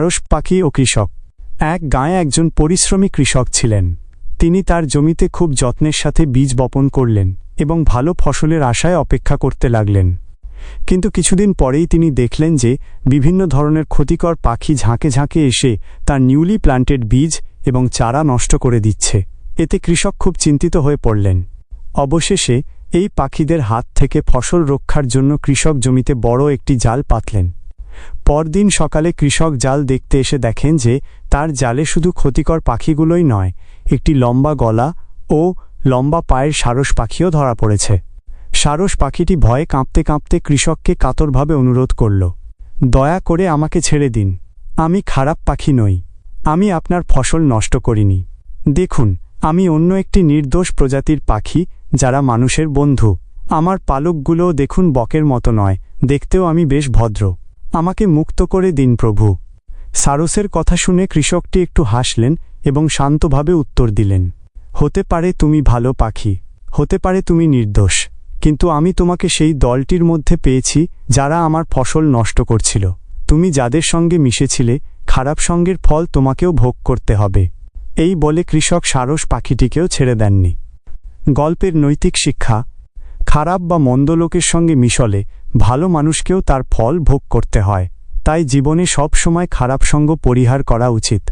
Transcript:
সারস পাখি ও কৃষক। এক গাঁয়ে একজন পরিশ্রমী কৃষক ছিলেন। তিনি তার জমিতে খুব যত্নের সাথে বীজ বপন করলেন এবং ভালো ফসলের আশায় অপেক্ষা করতে লাগলেন। কিন্তু কিছুদিন পরেই তিনি দেখলেন যে বিভিন্ন ধরনের ক্ষতিকর পাখি ঝাঁকে ঝাঁকে এসে তার নিউলি প্লান্টেড বীজ এবং চারা নষ্ট করে দিচ্ছে। এতে কৃষক খুব চিন্তিত হয়ে পড়লেন। অবশেষে এই পাখিদের হাত থেকে ফসল রক্ষার জন্য কৃষক জমিতে বড় একটি জাল পাতলেন। পরদিন সকালে কৃষক জাল দেখতে এসে দেখেন যে তার জালে শুধু ক্ষতিকর পাখিগুলোই নয়, একটি লম্বা গলা ও লম্বা পায়ের সারস পাখিও ধরা পড়েছে। সারস পাখিটি ভয়ে কাঁপতে কাঁপতে কৃষককে কাতরভাবে অনুরোধ করল, দয়া করে আমাকে ছেড়ে দিন। আমি খারাপ পাখি নই। আমি আপনার ফসল নষ্ট করিনি। দেখুন, আমি অন্য একটি নির্দোষ প্রজাতির পাখি যারা মানুষের বন্ধু। আমার পালকগুলোও দেখুন বকের মতো নয়। দেখতেও আমি বেশ ভদ্র। আমাকে মুক্ত করে দিন প্রভু। সারসের কথা শুনে কৃষকটি একটু হাসলেন এবং শান্তভাবে উত্তর দিলেন, হতে পারে তুমি ভালো পাখি, হতে পারে তুমি নির্দোষ, কিন্তু আমি তোমাকে সেই দলটির মধ্যে পেয়েছি যারা আমার ফসল নষ্ট করছিল। তুমি যাদের সঙ্গে মিশেছিলে, খারাপ সঙ্গের ফল তোমাকেও ভোগ করতে হবে এই বলে কৃষক সারস পাখিটিকেও ছেড়ে দেননি। গল্পের নৈতিক শিক্ষা, খারাপ বা মন্দ লোকের সঙ্গে মিশলে ভালো মানুষকেও তার ফল ভোগ করতে হয়। তাই জীবনে সব সময় খারাপ সঙ্গ পরিহার করা উচিত।